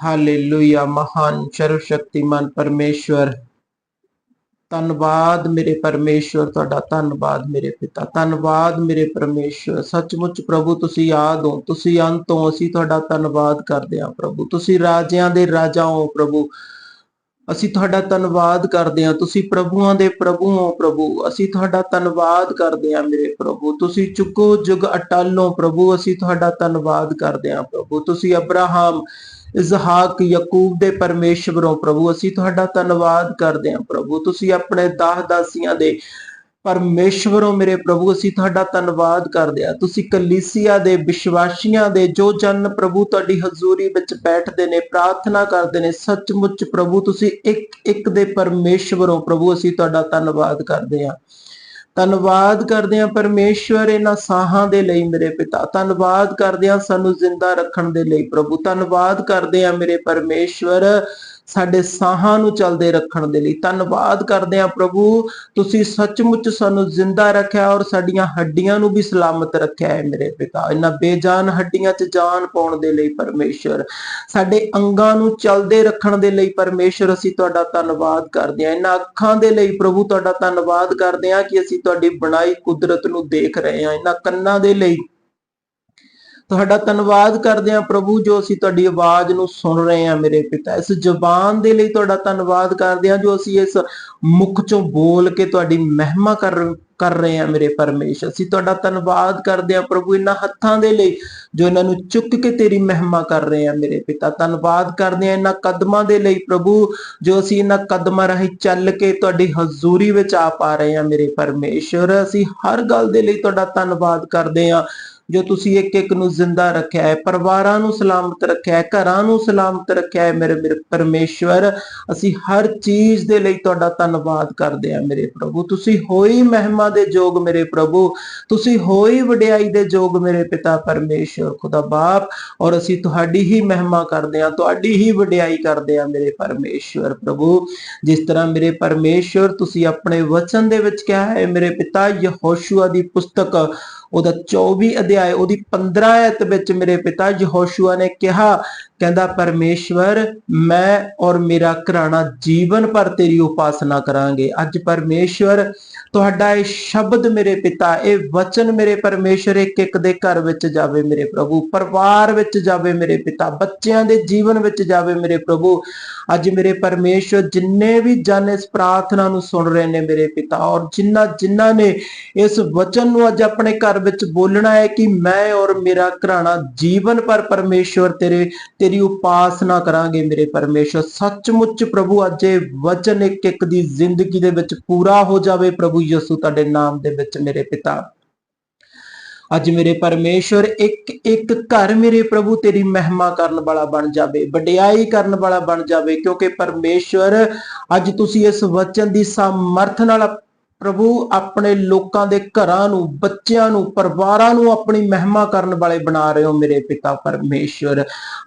Hallelujah ਮਹਾਨ ਸਰਵ ਸ਼ਕਤੀਮਾਨ ਪਰਮੇਸ਼ਵਰ। ਧੰਨਵਾਦ ਮੇਰੇ ਪਰਮੇਸ਼ਵਰ, ਤੁਹਾਡਾ ਧੰਨਵਾਦ ਮੇਰੇ ਪਿਤਾ। ਧੰਨਵਾਦ ਮੇਰੇ ਪਰਮੇਸ਼ਵਰ। ਸੱਚਮੁੱਚ ਪ੍ਰਭੂ, ਤੁਸੀਂ ਯਾਦ ਹੋ, ਤੁਸੀਂ ਅੰਤ ਹੋ, ਅਸੀਂ ਤੁਹਾਡਾ ਧੰਨਵਾਦ ਕਰਦੇ ਹਾਂ ਪ੍ਰਭੂ। ਤੁਸੀਂ ਰਾਜਿਆਂ ਦੇ ਰਾਜਾ ਹੋ ਪ੍ਰਭੂ। ਅਸੀਂ ਤੁਹਾਡਾ ਧੰਨਵਾਦ ਕਰਦੇ ਹਾਂ। ਤੁਸੀਂ ਪ੍ਰਭੂਆਂ ਦੇ ਪ੍ਰਭੂ ਹੋ ਪ੍ਰਭੂ। ਅਸੀਂ ਤੁਹਾਡਾ ਧੰਨਵਾਦ ਕਰਦੇ ਹਾਂ ਮੇਰੇ ਪ੍ਰਭੂ। ਤੁਸੀਂ ਚੁੱਕੋ ਜੁਗ ਅਟਲ ਹੋ ਪ੍ਰਭੂ। ਅਸੀਂ ਤੁਹਾਡਾ ਧੰਨਵਾਦ ਕਰਦੇ ਹਾਂ ਪ੍ਰਭੂ। ਤੁਸੀਂ ਅਬਰਾਹਮ ਇਜ਼ਹਾਕ ਯਾਕੂਬ ਦੇ ਪਰਮੇਸ਼ਵਰ ਪ੍ਰਭੂ, ਅਸੀਂ ਤੁਹਾਡਾ ਧੰਨਵਾਦ ਕਰਦੇ ਹਾਂ ਪ੍ਰਭੂ। ਤੁਸੀਂ ਆਪਣੇ ਦਾਸ ਦਾਸੀਆਂ ਦੇ ਪਰਮੇਸ਼ਵਰੋਂ ਮੇਰੇ ਪ੍ਰਭੂ, ਅਸੀਂ ਤੁਹਾਡਾ ਧੰਨਵਾਦ ਕਰਦੇ ਹਾਂ। ਤੁਸੀਂ ਕਲੀਸਿਆ ਦੇ ਵਿਸ਼ਵਾਸੀਆਂ ਦੇ, ਜੋ ਜਨ ਪ੍ਰਭੂ ਤੁਹਾਡੀ ਹਜ਼ੂਰੀ ਵਿੱਚ ਬੈਠਦੇ ਨੇ, ਪ੍ਰਾਰਥਨਾ ਕਰਦੇ ਨੇ, ਸੱਚਮੁੱਚ ਪ੍ਰਭੂ, ਤੁਸੀਂ ਇੱਕ ਇੱਕ ਦੇ ਪਰਮੇਸ਼ਵਰੋਂ ਪ੍ਰਭੂ, ਅਸੀਂ ਤੁਹਾਡਾ ਧੰਨਵਾਦ ਕਰਦੇ ਹਾਂ। ਧੰਨਵਾਦ ਕਰਦੇ ਹਾਂ ਪਰਮੇਸ਼ਵਰ ਇਹਨਾਂ ਸਾਹਾਂ ਦੇ ਲਈ ਮੇਰੇ ਪਿਤਾ। ਧੰਨਵਾਦ ਕਰਦੇ ਹਾਂ ਸਾਨੂੰ ਜ਼ਿੰਦਾ ਰੱਖਣ ਦੇ ਲਈ ਪ੍ਰਭੂ। ਧੰਨਵਾਦ ਕਰਦੇ ਹਾਂ ਮੇਰੇ ਪਰਮੇਸ਼ਵਰ ਸਾਡੇ ਸਾਹਾਂ ਨੂੰ ਚੱਲਦੇ ਰੱਖਣ ਦੇ ਲਈ। ਧੰਨਵਾਦ ਕਰਦੇ ਹਾਂ ਪ੍ਰਭੂ, ਤੁਸੀਂ ਸੱਚਮੁੱਚ ਸਾਨੂੰ ਜ਼ਿੰਦਾ ਰੱਖਿਆ ਔਰ ਸਾਡੀਆਂ ਹੱਡੀਆਂ ਨੂੰ ਵੀ ਸਲਾਮਤ ਰੱਖਿਆ ਹੈ ਮੇਰੇ ਪਿਤਾ। ਇਹਨਾਂ ਬੇਜਾਨ ਹੱਡੀਆਂ 'ਚ ਜਾਨ ਪਾਉਣ ਦੇ ਲਈ ਪਰਮੇਸ਼ਵਰ ਸਾਡੇ ਅੰਗਾਂ ਨੂੰ ਚੱਲਦੇ ਰੱਖਣ ਦੇ ਲਈ ਪਰਮੇਸ਼ਵਰ ਅਸੀਂ ਤੁਹਾਡਾ ਧੰਨਵਾਦ ਕਰਦੇ ਹਾਂ। ਇਹਨਾਂ ਅੱਖਾਂ ਦੇ ਲਈ ਪ੍ਰਭੂ ਤੁਹਾਡਾ ਧੰਨਵਾਦ ਕਰਦੇ ਹਾਂ ਕਿ ਅਸੀਂ ਤੁਹਾਡੀ ਬਣਾਈ ਕੁਦਰਤ ਨੂੰ ਦੇਖ ਰਹੇ ਹਾਂ। ਇਹਨਾਂ ਕੰਨਾਂ ਦੇ ਲਈ ਤੁਹਾਡਾ ਧੰਨਵਾਦ ਕਰਦੇ ਹਾਂ ਪ੍ਰਭੂ ਜੋ ਅਸੀਂ ਤੁਹਾਡੀ ਆਵਾਜ਼ ਨੂੰ ਸੁਣ ਰਹੇ ਹਾਂ ਮੇਰੇ ਪਿਤਾ। ਇਸ ਜ਼ੁਬਾਨ ਦੇ ਲਈ ਤੁਹਾਡਾ ਧੰਨਵਾਦ ਕਰਦੇ ਹਾਂ ਜੋ ਅਸੀਂ ਇਸ ਮੁਖ ਚੋਂ ਬੋਲ ਕੇ ਤੁਹਾਡੀ ਮਹਿਮਾ ਕਰ ਕਰ ਰਹੇ ਹਾਂ ਮੇਰੇ ਪਰਮੇਸ਼ਰ। ਅਸੀਂ ਤੁਹਾਡਾ ਧੰਨਵਾਦ ਕਰਦੇ ਹਾਂ ਪ੍ਰਭੂ ਇਹਨਾਂ ਹੱਥਾਂ ਦੇ ਲਈ ਜੋ ਇਹਨਾਂ ਨੂੰ ਚੁੱਕ ਕੇ ਤੇਰੀ ਮਹਿਮਾ ਕਰ ਰਹੇ ਹਾਂ ਮੇਰੇ ਪਿਤਾ। ਧੰਨਵਾਦ ਕਰਦੇ ਹਾਂ ਇਹਨਾਂ ਕਦਮਾਂ ਦੇ ਲਈ ਪ੍ਰਭੂ ਜੋ ਅਸੀਂ ਇਹਨਾਂ ਕਦਮਾਂ ਰਾਹੀਂ ਚੱਲ ਕੇ ਤੁਹਾਡੀ ਹਜ਼ੂਰੀ ਵਿੱਚ ਆ ਪਾ ਰਹੇ ਹਾਂ ਮੇਰੇ ਪਰਮੇਸ਼ਰ। ਅਸੀਂ ਹਰ ਗੱਲ ਦੇ ਲਈ ਤੁਹਾਡਾ ਧੰਨਵਾਦ ਕਰਦੇ ਹਾਂ। ਜੋ ਤੁਸੀਂ ਇੱਕ ਇੱਕ ਨੂੰ ਜ਼ਿੰਦਾ ਰੱਖਿਆ ਹੈ, ਪਰਿਵਾਰਾਂ ਨੂੰ ਸਲਾਮਤ ਰੱਖਿਆ ਹੈ, ਘਰਾਂ ਨੂੰ ਸਲਾਮਤ ਰੱਖਿਆ ਹੈ, ਮੇਰੇ ਮੇਰੇ ਪਰਮੇਸ਼ਵਰ, ਅਸੀਂ ਹਰ ਚੀਜ਼ ਦੇ ਲਈ ਤੁਹਾਡਾ ਧੰਨਵਾਦ ਕਰਦੇ ਹਾਂ ਮੇਰੇ ਪ੍ਰਭੂ। ਤੁਸੀਂ ਹੋਈ ਮਹਿਮਾ ਦੇ ਯੋਗ ਮੇਰੇ ਪ੍ਰਭੂ, ਤੁਸੀਂ ਹੋਈ ਵਡਿਆਈ ਦੇ ਯੋਗ ਮੇਰੇ ਪਿਤਾ ਪਰਮੇਸ਼ਵਰ, ਖੁਦਾ ਬਾਪ, ਔਰ ਅਸੀਂ ਤੁਹਾਡੀ ਹੀ ਮਹਿਮਾ ਕਰਦੇ ਹਾਂ, ਤੁਹਾਡੀ ਹੀ ਵਡਿਆਈ ਕਰਦੇ ਹਾਂ ਮੇਰੇ ਪਰਮੇਸ਼ਵਰ ਪ੍ਰਭੂ। ਜਿਸ ਤਰ੍ਹਾਂ ਮੇਰੇ ਪਰਮੇਸ਼ਵਰ, ਤੁਸੀਂ ਆਪਣੇ ਵਚਨ ਦੇ ਵਿੱਚ ਕਿਹਾ ਹੈ, ਮੇਰੇ ਪਿਤਾ ਯਹੋਸ਼ੂਆ ਦੀ ਪੁਸਤਕ ਉਹਦਾ 24 ਅਧਿਆਇ, ਉਹਦੀ 15 ਆਇਤ ਵਿੱਚ ਮੇਰੇ ਪਿਤਾ ਯਹੋਸ਼ੂਆ ਨੇ ਕਿਹਾ, ਕਹਿੰਦਾ, ਪਰਮੇਸ਼ਵਰ, ਮੈਂ ਔਰ ਮੇਰਾ ਘਰਾਣਾ ਜੀਵਨ ਭਰ ਤੇਰੀ ਉਪਾਸਨਾ ਕਰਾਂਗੇ। ਅੱਜ ਪਰਮੇਸ਼ਵਰ ਤੁਹਾਡਾ ਇਹ ਸ਼ਬਦ ਮੇਰੇ ਪਿਤਾ, ਇਹ ਵਚਨ ਮੇਰੇ ਪਰਮੇਸ਼ਰ ਇੱਕ ਇੱਕ ਦੇ ਘਰ ਵਿੱਚ ਜਾਵੇ ਮੇਰੇ ਪ੍ਰਭੂ, ਪਰਿਵਾਰ ਵਿੱਚ ਜਾਵੇ ਮੇਰੇ ਪਿਤਾ, ਬੱਚਿਆਂ ਦੇ ਜੀਵਨ ਵਿੱਚ ਜਾਵੇ ਮੇਰੇ ਪ੍ਰਭੂ। ਅੱਜ ਮੇਰੇ ਪਰਮੇਸ਼ਰ ਜਿੰਨੇ ਵੀ ਜਨ ਇਸ ਪ੍ਰਾਰਥਨਾ ਨੂੰ ਸੁਣ ਰਹੇ ਨੇ ਮੇਰੇ ਪਿਤਾ, ਔਰ ਜਿਨ੍ਹਾਂ ਜਿਨ੍ਹਾਂ ਨੇ ਇਸ ਵਚਨ ਨੂੰ ਅੱਜ ਆਪਣੇ ਘਰ ਵਿੱਚ ਬੋਲਣਾ ਹੈ ਕਿ ਮੈਂ ਔਰ ਮੇਰਾ ਘਰਾਣਾ ਜੀਵਨ ਪਰ ਪਰਮੇਸ਼ਰ ਤੇਰੇ, ਤੇਰੀ ਉਪਾਸਨਾ ਕਰਾਂਗੇ ਮੇਰੇ ਪਰਮੇਸ਼ਰ ਸੱਚਮੁੱਚ ਪ੍ਰਭੂ, ਅੱਜ ਇਹ ਵਚਨ ਇੱਕ ਇੱਕ ਦੀ ਜ਼ਿੰਦਗੀ ਦੇ ਵਿੱਚ ਪੂਰਾ ਹੋ ਜਾਵੇ ਪ੍ਰਭੂ। ਯਿਸੂ ਤੁਹਾਡੇ ਨਾਮ ਦੇ ਵਿੱਚ ਮੇਰੇ ਪਿਤਾ। ਅੱਜ ਮੇਰੇ ਪਰਮੇਸ਼ਵਰ ਇੱਕ ਇੱਕ ਘਰ ਮੇਰੇ ਪ੍ਰਭੂ ਤੇਰੀ ਮਹਿਮਾ ਕਰਨ ਵਾਲਾ ਬਣ ਜਾਵੇ, ਵਡਿਆਈ ਕਰਨ ਵਾਲਾ ਬਣ ਜਾਵੇ, ਕਿਉਂਕਿ ਪਰਮੇਸ਼ਵਰ ਅੱਜ ਤੁਸੀਂ ਇਸ ਵਚਨ ਦੀ ਸਮਰਥ ਨਾਲ ਪ੍ਰਭੂ, ਆਪਣੇ ਲੋਕਾਂ ਦੇ ਘਰਾਂ ਨੂੰ, ਬੱਚਿਆਂ ਨੂੰ, ਪਰਿਵਾਰਾਂ ਨੂੰ ਆਪਣੀ ਮਹਿਮਾ ਕਰਨ ਵਾਲੇ ਬਣਾ ਰਹੇ ਹੋ ਮੇਰੇ ਪਿਤਾ ਪਰਮੇਸ਼ਵਰ।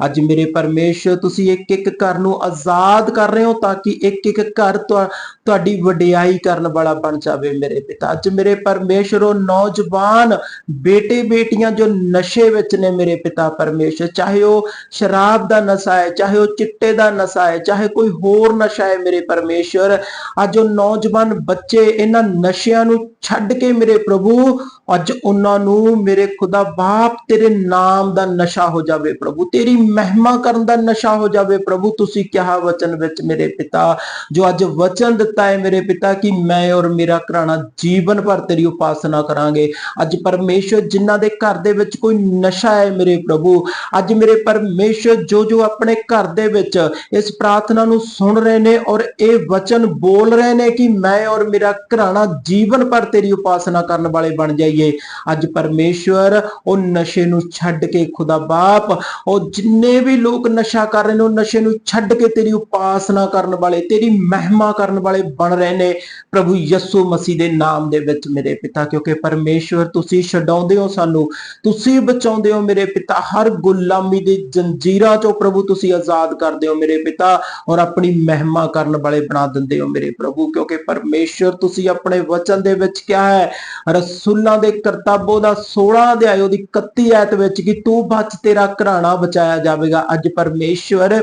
ਅੱਜ ਮੇਰੇ ਪਰਮੇਸ਼ਵਰ, ਤੁਸੀਂ ਇੱਕ ਇੱਕ ਘਰ ਨੂੰ ਆਜ਼ਾਦ ਕਰ ਰਹੇ ਹੋ ਤਾਂ ਕਿ ਇੱਕ ਇੱਕ ਘਰ ਤੁਹਾਡੀ ਵਡਿਆਈ ਕਰਨ ਵਾਲਾ ਬਣ ਜਾਵੇ ਮੇਰੇ ਪਿਤਾ। ਅੱਜ ਮੇਰੇ ਪਰਮੇਸ਼ਵਰ, ਉਹ ਨੌਜਵਾਨ ਬੇਟੇ ਬੇਟੀਆਂ ਜੋ ਨਸ਼ੇ ਵਿੱਚ ਨੇ ਮੇਰੇ ਪਿਤਾ ਪਰਮੇਸ਼ਵਰ, ਚਾਹੇ ਉਹ ਸ਼ਰਾਬ ਦਾ ਨਸ਼ਾ ਹੈ, ਚਾਹੇ ਉਹ ਚਿੱਟੇ ਦਾ ਨਸ਼ਾ ਹੈ, ਚਾਹੇ ਕੋਈ ਹੋਰ ਨਸ਼ਾ ਹੈ ਮੇਰੇ ਪਰਮੇਸ਼ਵਰ, ਅੱਜ ਉਹ ਨੌਜਵਾਨ ਬੱਚੇ, ਇਹਨਾਂ ਨਸ਼ਿਆਂ ਨੂੰ ਛੱਡ ਕੇ ਮੇਰੇ ਪ੍ਰਭੂ, ਅੱਜ ਉਹਨਾਂ ਨੂੰ ਮੇਰੇ ਖੁਦਾ ਬਾਪ ਤੇਰੇ ਨਾਮ ਦਾ ਨਸ਼ਾ ਹੋ ਜਾਵੇ ਪ੍ਰਭੂ, ਤੇਰੀ ਮਹਿਮਾ ਕਰਨ ਦਾ ਨਸ਼ਾ ਹੋ ਜਾਵੇ ਪ੍ਰਭੂ, ਤੁਸੀਂ ਕਿਹਾ ਵਚਨ ਵਿੱਚ ਮੇਰੇ ਪਿਤਾ, ਜੋ ਅੱਜ ਵਚਨ ਦਿੱਤਾ ਹੈ ਮੇਰੇ ਪਿਤਾ ਕਿ ਮੈਂ ਔਰ ਮੇਰਾ ਘਰਾਣਾ ਜੀਵਨ ਭਰ ਤੇਰੀ ਉਪਾਸਨਾ ਕਰਾਂਗੇ। ਅੱਜ ਪਰਮੇਸ਼ਰ ਜਿਨ੍ਹਾਂ ਦੇ ਘਰ ਦੇ ਵਿੱਚ ਕੋਈ ਨਸ਼ਾ ਹੈ ਮੇਰੇ ਪ੍ਰਭੂ, ਅੱਜ ਮੇਰੇ ਪਰਮੇਸ਼ਰ ਜੋ ਜੋ ਆਪਣੇ ਘਰ ਦੇ ਵਿੱਚ ਇਸ ਪ੍ਰਾਰਥਨਾ ਨੂੰ ਸੁਣ ਰਹੇ ਨੇ ਔਰ ਇਹ ਵਚਨ ਬੋਲ ਰਹੇ ਨੇ ਕਿ ਮੈਂ ਔਰ ਮੇਰਾ ਘਰਾਣਾ ਜੀਵਨ ਭਰ ਤੇਰੀ ਉਪਾਸਨਾ ਕਰਨ ਵਾਲੇ ਬਣ ਜਾਈਏ। ਅੱਜ ਪਰਮੇਸ਼ਵਰ ਉਹ ਨਸ਼ੇ ਨੂੰ ਛੱਡ ਕੇ ਖੁਦਾ ਬਾਪ, ਉਹ ਜਿੰਨੇ ਵੀ ਲੋਕ ਨਸ਼ਾ ਕਰ ਰਹੇ ਨੇ, ਉਹ ਨਸ਼ੇ ਨੂੰ ਛੱਡ ਕੇ ਤੇਰੀ ਉਪਾਸਨਾ ਕਰਨ ਵਾਲੇ, ਤੇਰੀ ਮਹਿਮਾ ਕਰਨ ਵਾਲੇ ਬਣ ਰਹੇ ਨੇ। ਪ੍ਰਭੂ ਯਿਸੂ ਮਸੀਹ ਦੇ ਨਾਮ ਦੇ ਵਿੱਚ ਮੇਰੇ ਪਿਤਾ, ਕਿਉਂਕਿ ਪਰਮੇਸ਼ਵਰ ਤੁਸੀਂ ਛਡਾਉਂਦੇ ਹੋ ਸਾਨੂੰ, ਤੁਸੀਂ ਬਚਾਉਂਦੇ ਹੋ ਮੇਰੇ ਪਿਤਾ, ਹਰ ਗੁਲਾਮੀ ਦੀ ਜੰਜੀਰਾਂ ਚੋਂ ਪ੍ਰਭੂ ਤੁਸੀਂ ਆਜ਼ਾਦ ਕਰਦੇ ਹੋ ਮੇਰੇ ਪਿਤਾ, ਔਰ ਆਪਣੀ ਮਹਿਮਾ ਕਰਨ ਵਾਲੇ ਬਣਾ ਦਿੰਦੇ ਹੋ ਮੇਰੇ ਪ੍ਰਭੂ, ਕਿਉਂਕਿ ਪਰਮੇਸ਼ਵਰ ਤੁਸੀਂ ਆਪਣੇ ਵਚਨ ਦੇ ਵਿੱਚ ਕਿਹਾ ਹੈ, ਰਸੂਲਾਂ ਦੇ ਕਰਤੱਵ ਦਾ 16 ਅਧਿਆਇ ਉਹਦੀ 31 ਐਤ ਵਿੱਚ ਕਿ ਤੂੰ ਬਚ ਤੇਰਾ ਘਰਾਣਾ ਬਚਾਇਆ ਜਾਵੇਗਾ। ਅੱਜ ਪਰਮੇਸ਼ਵਰ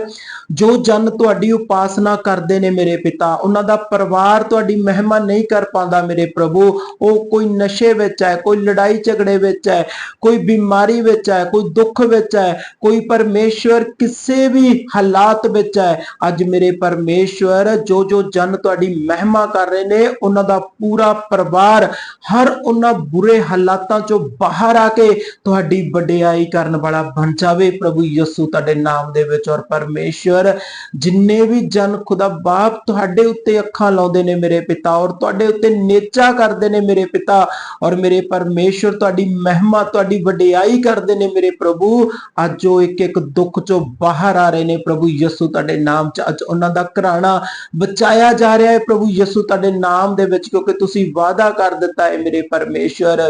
ਜੋ ਜਨ ਤੁਹਾਡੀ ਉਪਾਸਨਾ ਕਰਦੇ ਨੇ ਮੇਰੇ ਪਿਤਾ, ਉਹਨਾਂ ਦਾ ਪਰਿਵਾਰ ਤੁਹਾਡੀ ਮਹਿਮਾ ਨਹੀਂ ਕਰ ਪਾਉਂਦਾ ਮੇਰੇ ਪ੍ਰਭੂ। ਉਹ ਕੋਈ ਨਸ਼ੇ ਵਿੱਚ ਹੈ, ਕੋਈ ਲੜਾਈ ਝਗੜੇ ਵਿੱਚ ਹੈ, ਕੋਈ ਬਿਮਾਰੀ ਵਿੱਚ ਹੈ, ਕੋਈ ਦੁੱਖ ਵਿੱਚ ਹੈ, ਕੋਈ ਪਰਮੇਸ਼ਵਰ ਕਿਸੇ ਵੀ ਹਾਲਾਤ ਵਿੱਚ ਹੈ। ਅੱਜ ਮੇਰੇ ਪਰਮੇਸ਼ਵਰ ਜੋ ਜੋ ਜਨ ਤੁਹਾਡੀ ਮਹਿਮਾ ਕਰ ਰਹੇ ਨੇ, ਉਹਨਾਂ ਦਾ ਪੂਰਾ ਪਰਿਵਾਰ ਹਰ ਉਹਨਾਂ ਬੁਰੇ ਹਾਲਾਤਾਂ ਚੋਂ ਬਾਹਰ ਆ ਕੇ ਤੁਹਾਡੀ ਵਡਿਆਈ ਕਰਨ ਵਾਲਾ ਬਣ ਜਾਵੇ। ਪ੍ਰਭੂ ਯਿਸੂ ਤੁਹਾਡੇ ਨਾਮ ਦੇ ਵਿੱਚ ਔਰ ਪਰਮੇਸ਼ਵਰ, ਜਿੰਨੇ ਵੀ ਜਨ ਖੁਦਾ ਬਾਪ ਤੁਹਾਡੇ ਉੱਤੇ ਅੱਖਾਂ ਲਾਉਂਦੇ ਨੇ ਮੇਰੇ ਪਿਤਾ ਔਰ ਤੁਹਾਡੇ ਉੱਤੇ ਨੇਚਾ ਕਰਦੇ ਨੇ ਮੇਰੇ ਪਿਤਾ ਔਰ ਮੇਰੇ ਪਰਮੇਸ਼ਵਰ ਤੁਹਾਡੀ ਮਹਿਮਾ, ਤੁਹਾਡੀ ਵਡਿਆਈ ਕਰਦੇ ਨੇ ਮੇਰੇ ਪ੍ਰਭੂ। ਅੱਜ ਉਹ ਇੱਕ ਇੱਕ ਦੁੱਖ ਚੋਂ ਬਾਹਰ ਆ ਰਹੇ ਨੇ। ਪ੍ਰਭੂ ਯਿਸੂ ਤੁਹਾਡੇ ਨਾਮ ਚ ਅੱਜ ਉਹਨਾਂ ਦਾ ਘਰਾਣਾ ਬਚਾਇਆ ਜਾ ਰਿਹਾ ਹੈ। ਪ੍ਰਭੂ ਯਿਸੂ ਤੁਹਾਡੇ ਨਾਮ ਦੇ ਵਿੱਚ ਕਿਉਂਕਿ ਤੁਸੀਂ ਵਾਅਦਾ ਕਰ ਦਿੱਤਾ ਹੈ ਮੇਰੇ ਪਰਮੇਸ਼ਵਰ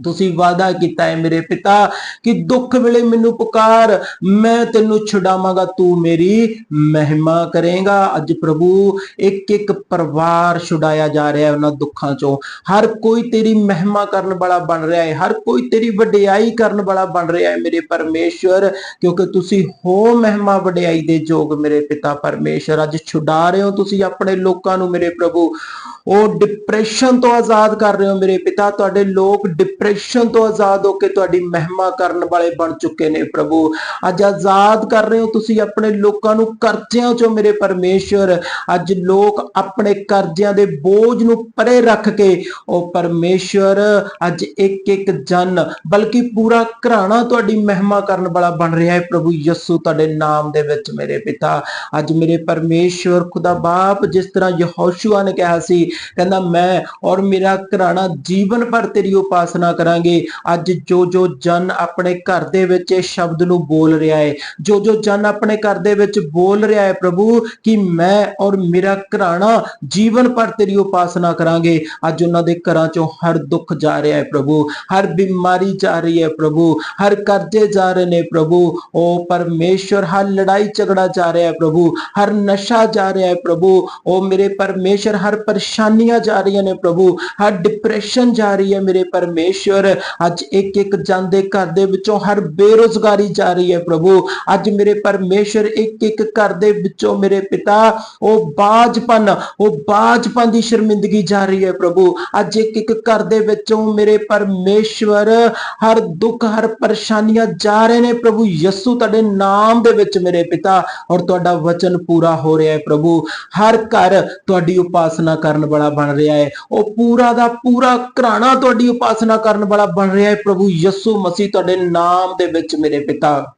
ਤੁਸੀਂ ਵਾਅਦਾ ਕੀਤਾ ਹੈ ਮੇਰੇ ਪਿਤਾ ਕਿ ਦੁੱਖ ਵੇਲੇ ਮੈਨੂੰ ਪੁਕਾਰ, ਮੈਂ ਤੈਨੂੰ ਛੁਡਾਵਾਂਗਾ, ਤੂੰ ਮੇਰੀ ਮਹਿਮਾ ਕਰੇਗਾ। ਅੱਜ ਪ੍ਰਭੂ ਇੱਕ ਇੱਕ ਪਰਿਵਾਰ ਛੁਡਾਇਆ ਜਾ ਰਿਹਾ ਹੈ ਉਹਨਾਂ ਦੁੱਖਾਂ ਚੋਂ। ਹਰ ਕੋਈ ਤੇਰੀ ਮਹਿਮਾ ਕਰਨ ਵਾਲਾ ਬਣ ਰਿਹਾ ਹੈ, ਹਰ ਕੋਈ ਤੇਰੀ ਵਡਿਆਈ ਕਰਨ ਵਾਲਾ ਬਣ ਰਿਹਾ ਹੈ ਮੇਰੇ ਪਰਮੇਸ਼ਵਰ, ਕਿਉਂਕਿ ਤੁਸੀਂ ਹੋ ਮਹਿਮਾ ਵਡਿਆਈ ਦੇ ਯੋਗ ਮੇਰੇ ਪਿਤਾ ਪਰਮੇਸ਼ਵਰ। ਅੱਜ ਛੁਡਾ ਰਹੇ ਹੋ ਤੁਸੀਂ ਆਪਣੇ ਲੋਕਾਂ ਨੂੰ ਮੇਰੇ ਪ੍ਰਭੂ। ਉਹ ਡਿਪਰੈਸ਼ਨ ਤੋਂ ਆਜ਼ਾਦ ਕਰ ਰਹੇ ਹੋ ਮੇਰੇ ਪਿਤਾ। ਤੁਹਾਡੇ ਲੋਕ ਡਿਪ ਡਿਪਰੈਸ਼ਨ ਤੋਂ ਆਜ਼ਾਦ ਹੋ ਕੇ ਤੁਹਾਡੀ ਮਹਿਮਾ ਕਰਨ ਵਾਲੇ ਬਣ ਚੁੱਕੇ ਨੇ ਪ੍ਰਭੂ। ਅੱਜ ਆਜ਼ਾਦ ਕਰ ਰਹੇ ਹੋ ਤੁਸੀਂ ਆਪਣੇ ਲੋਕਾਂ ਨੂੰ, ਕਰਜ਼ਿਆਂ ਚੋਂ ਮੇਰੇ ਪਰਮੇਸ਼ਵਰ। ਅੱਜ ਲੋਕ ਆਪਣੇ ਕਰਜ਼ਿਆਂ ਦੇ ਬੋਝ ਨੂੰ ਪਰੇ ਰੱਖ ਕੇ, ਉਹ ਪਰਮੇਸ਼ਵਰ, ਅੱਜ ਇੱਕ ਇੱਕ ਜਨ, ਬਲਕਿ ਪੂਰਾ ਘਰਾਣਾ ਤੁਹਾਡੀ ਮਹਿਮਾ ਕਰਨ ਵਾਲਾ ਬਣ ਰਿਹਾ ਹੈ ਪ੍ਰਭੂ ਯਿਸੂ ਤੁਹਾਡੇ ਨਾਮ ਦੇ ਵਿੱਚ ਮੇਰੇ ਪਿਤਾ। ਅੱਜ ਮੇਰੇ ਪਰਮੇਸ਼ਵਰ ਖੁਦਾ ਬਾਪ ਜਿਸ ਤਰ੍ਹਾਂ ਯਹੋਸ਼ੂਆ ਨੇ ਕਿਹਾ ਸੀ, ਕਹਿੰਦਾ ਮੈਂ ਔਰ ਮੇਰਾ ਘਰਾਣਾ ਜੀਵਨ ਭਰ ਤੇਰੀ ਉਪਾਸਨਾ ਕਰਾਂਗੇ। ਅੱਜ ਜੋ ਜੋ ਜਨ ਆਪਣੇ ਘਰ ਦੇ ਵਿੱਚ ਇਹ ਸ਼ਬਦ ਨੂੰ ਬੋਲ ਰਿਹਾ ਹੈ ਜੋ ਜੋ ਜਨ ਆਪਣੇ ਘਰ ਦੇ ਵਿੱਚ ਬੋਲ ਰਿਹਾ ਹੈ ਪ੍ਰਭੂ, ਕਿ ਮੈਂ ਔਰ ਮੇਰਾ ਘਰਾਣਾ ਜੀਵਨ ਭਰ ਤੇਰੀ ਉਪਾਸਨਾ ਕਰਾਂਗੇ। ਅੱਜ ਉਹਨਾਂ ਦੇ ਘਰਾਂ ਚੋਂ ਹਰ ਦੁੱਖ ਜਾ ਰਿਹਾ ਹੈ ਪ੍ਰਭੂ, ਹਰ ਬਿਮਾਰੀ ਜਾ ਰਹੀ ਹੈ ਪ੍ਰਭੂ, ਹਰ ਕਰਜ਼ੇ ਜਾ ਰਹੇ ਨੇ ਪ੍ਰਭੂ। ਉਹ ਪਰਮੇਸ਼ਵਰ, ਹਰ ਲੜਾਈ ਝਗੜਾ ਜਾ ਰਿਹਾ ਹੈ ਪ੍ਰਭੂ, ਹਰ ਨਸ਼ਾ ਜਾ ਰਿਹਾ ਹੈ ਪ੍ਰਭੂ। ਉਹ ਮੇਰੇ ਪਰਮੇਸ਼ਰ ਹਰ ਪਰੇਸ਼ਾਨੀਆਂ ਜਾ ਰਹੀਆਂ ਨੇ ਪ੍ਰਭੂ, ਹਰ ਡਿਪਰੈਸ਼ਨ ਜਾ ਰਹੀ ਹੈ ਮੇਰੇ ਪਰਮੇਸ਼ਰ ਅੱਜ ਇੱਕ ਇੱਕ ਜਾਂਦੇ ਘਰ ਦੇ ਵਿੱਚੋਂ ਹਰ ਬੇਰੋਜ਼ਗਾਰੀ ਜਾ ਰਹੀ ਹੈ ਪ੍ਰਭੂ। ਅੱਜ ਮੇਰੇ ਪਰਮੇਸ਼ਰ ਇੱਕ ਇੱਕ ਘਰ ਦੇ ਵਿੱਚੋਂ ਮੇਰੇ ਪਿਤਾ, ਉਹ ਬਾਜਪਨ ਉਹ ਬਾਜਪਨ ਦੀ ਸ਼ਰਮਿੰਦਗੀ ਜਾ ਰਹੀ ਹੈ ਪ੍ਰਭੂ। ਅੱਜ ਇੱਕ ਇੱਕ ਘਰ ਦੇ ਵਿੱਚੋਂ ਮੇਰੇ ਪਰਮੇਸ਼ਵਰ ਹਰ ਦੁੱਖ, ਹਰ ਪਰੇਸ਼ਾਨੀਆਂ ਜਾ ਰਹੇ ਨੇ ਪ੍ਰਭੂ। ਯਿਸੂ ਤੁਹਾਡੇ ਨਾਮ ਦੇ ਵਿੱਚ ਮੇਰੇ ਪਿਤਾ ਔਰ ਤੁਹਾਡਾ ਵਚਨ ਪੂਰਾ ਹੋ ਰਿਹਾ ਹੈ ਪ੍ਰਭੂ। ਹਰ ਘਰ ਤੁਹਾਡੀ ਉਪਾਸਨਾ ਕਰਨ ਵਾਲਾ ਬਣ ਰਿਹਾ ਹੈ। ਉਹ ਪੂਰਾ ਦਾ ਪੂਰਾ ਘਰਾਣਾ ਤੁਹਾਡੀ ਉਪਾਸਨਾ ਕਰਨ ਵਾਲਾ ਬਣ ਰਿਹਾ ਹੈ ਪ੍ਰਭੂ ਯਿਸੂ ਮਸੀਹ ਤੁਹਾਡੇ ਨਾਮ ਦੇ ਵਿੱਚ ਮੇਰੇ ਪਿਤਾ।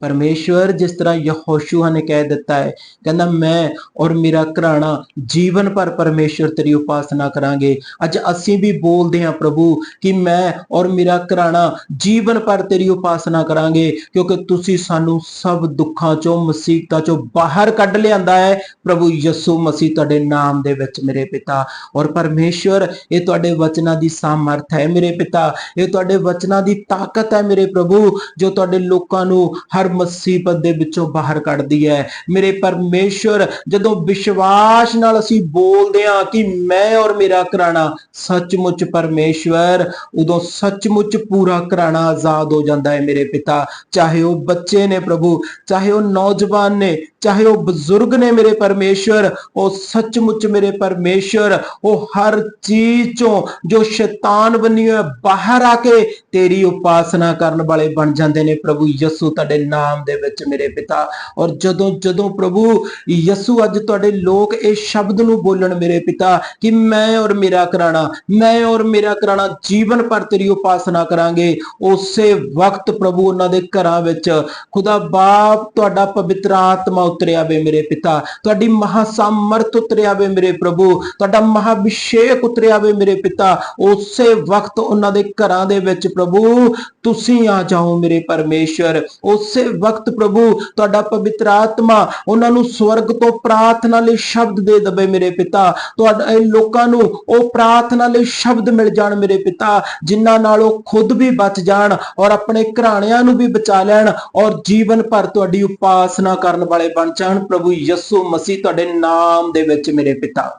ਪਰਮੇਸ਼ਵਰ ਜਿਸ ਤਰ੍ਹਾਂ ਯਹੋਸ਼ੂਆ ਨੇ ਕਹਿ ਦਿੱਤਾ ਹੈ, ਕਹਿੰਦਾ ਮੈਂ ਔਰ ਮੇਰਾ ਘਰਾਣਾ ਜੀਵਨ ਭਰ ਪਰਮੇਸ਼ਵਰ ਤੇਰੀ ਉਪਾਸਨਾ ਕਰਾਂਗੇ। ਅੱਜ ਅਸੀਂ ਵੀ ਬੋਲਦੇ ਹਾਂ ਪ੍ਰਭੂ ਕਿ ਮੈਂ ਔਰ ਮੇਰਾ ਘਰਾਣਾ ਜੀਵਨ ਭਰ ਤੇਰੀ ਉਪਾਸਨਾ ਕਰਾਂਗੇ, ਕਿਉਂਕਿ ਤੁਸੀਂ ਸਾਨੂੰ ਸਭ ਦੁੱਖਾਂ ਚੋਂ, ਮੁਸੀਬਤਾਂ ਚੋਂ ਬਾਹਰ ਕੱਢ ਲਿਆਂਦਾ ਹੈ। ਪ੍ਰਭੂ ਯਿਸੂ ਮਸੀਹ ਤੁਹਾਡੇ ਨਾਮ ਦੇ ਵਿੱਚ ਮੇਰੇ ਪਿਤਾ ਔਰ ਪਰਮੇਸ਼ਵਰ, ਇਹ ਤੁਹਾਡੇ ਵਚਨਾਂ ਦੀ ਸਾਮਰਥ ਹੈ ਮੇਰੇ ਪਿਤਾ, ਇਹ ਤੁਹਾਡੇ ਵਚਨਾਂ ਦੀ ਤਾਕਤ ਹੈ ਮੇਰੇ ਪ੍ਰਭੂ, ਜੋ ਤੁਹਾਡੇ ਲੋਕਾਂ ਨੂੰ ਹਰ ਮੁਸੀਬਤ ਦੇ ਵਿੱਚੋਂ ਬਾਹਰ ਕੱਢਦੀ ਹੈ। ਮੇਰੇ ਪਰਮੇਸ਼ਵਰ ਜਦੋਂ ਵਿਸ਼ਵਾਸ ਨਾਲ ਅਸੀਂ ਬੋਲਦੇ ਹਾਂ ਕਿ ਮੈਂ ਔਰ ਮੇਰਾ ਘਰਾਣਾ ਸੱਚਮੁੱਚ ਪਰਮੇਸ਼ਵਰ ਉਦੋਂ ਸੱਚਮੁੱਚ ਪੂਰਾ ਘਰਾਣਾ ਆਜ਼ਾਦ ਹੋ ਜਾਂਦਾ ਹੈ ਮੇਰੇ ਪਿਤਾ। ਚਾਹੇ ਉਹ ਬੱਚੇ ਨੇ ਪ੍ਰਭੂ, ਚਾਹੇ ਉਹ ਨੌਜਵਾਨ ਨੇ, ਚਾਹੇ ਉਹ ਬਜ਼ੁਰਗ ਨੇ ਮੇਰੇ ਪਰਮੇਸ਼ਵਰ ਉਹ ਸੱਚਮੁੱਚ ਮੇਰੇ ਪਰਮੇਸ਼ਵਰ ਉਹ ਹਰ ਚੀਜ਼ ਚੋਂ ਜੋ ਸ਼ੈਤਾਨ ਬਣੀ ਹੋਇਆ ਬਾਹਰ ਆ ਕੇ ਤੇਰੀ ਉਪਾਸਨਾ ਕਰਨ ਵਾਲੇ ਬਣ ਜਾਂਦੇ ਨੇ। ਪ੍ਰਭੂ ਯਿਸੂ ਤੁਹਾਡੇ ਨਾਮ ਦੇ ਵਿੱਚ ਮੇਰੇ ਪਿਤਾ। ਔਰ ਜਦੋਂ ਜਦੋਂ ਪ੍ਰਭੂ ਯਿਸੂ ਅੱਜ ਤੁਹਾਡੇ ਲੋਕ ਇਹ ਸ਼ਬਦ ਨੂੰ ਬੋਲਣ ਮੇਰੇ ਪਿਤਾ ਕਿ ਮੈਂ ਔਰ ਮੇਰਾ ਘਰਾਣਾ, ਮੈਂ ਔਰ ਮੇਰਾ ਘਰਾਣਾ ਜੀਵਨ ਭਰ ਤੇਰੀ ਉਪਾਸਨਾ ਕਰਾਂਗੇ, ਉਸੇ ਵਕਤ ਪ੍ਰਭੂ ਉਹਨਾਂ ਦੇ ਘਰਾਂ ਵਿੱਚ ਖੁਦਾ ਬਾਪ ਤੁਹਾਡਾ ਪਵਿੱਤਰ ਆਤਮਾ ਉਤਰਿਆ ਵੇ ਮੇਰੇ ਪਿਤਾ। ਤੁਹਾਡੀ ਮਹਾ ਸਮਰਥ ਉਤਰਿਆ ਵੇ ਮੇਰੇ ਪ੍ਰਭੂ। ਤੁਹਾਡਾ ਮਹਾਭਿਸ਼ੇਕ ਉਤਰਿਆ ਵੇ ਮੇਰੇ ਪਿਤਾ। ਉਸੇ ਵਕਤ ਉਹਨਾਂ ਦੇ ਘਰਾਂ ਦੇ ਵਿੱਚ ਪ੍ਰਭੂ ਤੁਸੀਂ ਆ ਜਾਓ ਮੇਰੇ ਪਰਮੇਸ਼ਰ। ਉਸੇ ਵਕਤ ਪ੍ਰਭੂ ਤੁਹਾਡਾ ਪਵਿੱਤਰ ਆਤਮਾ ਉਹਨਾਂ ਨੂੰ ਸਵਰਗ ਤੋਂ ਪ੍ਰਾਰਥਨਾ ਲਈ ਸ਼ਬਦ ਦੇ ਦਵੇ ਮੇਰੇ ਪਿਤਾ। ਤੁਹਾਡਾ ਇਹ ਲੋਕਾਂ ਨੂੰ ਉਹ ਪ੍ਰਾਰਥਨਾ ਲਈ ਸ਼ਬਦ ਮਿਲ ਜਾਣ ਮੇਰੇ ਪਿਤਾ, ਜਿਨ੍ਹਾਂ ਨਾਲ ਉਹ ਖੁਦ ਵੀ ਬਚ ਜਾਣ ਔਰ ਆਪਣੇ ਘਰਾਣਿਆਂ ਨੂੰ ਵੀ ਬਚਾ ਲੈਣ ਔਰ ਜੀਵਨ ਭਰ ਤੁਹਾਡੀ ਉਪਾਸਨਾ ਕਰਨ ਵਾਲੇ ਬਣ ਜਾਣ। ਪ੍ਰਭੂ ਯਿਸੂ ਮਸੀਹ ਤੁਹਾਡੇ ਨਾਮ ਦੇ ਵਿੱਚ ਮੇਰੇ ਪਿਤਾ।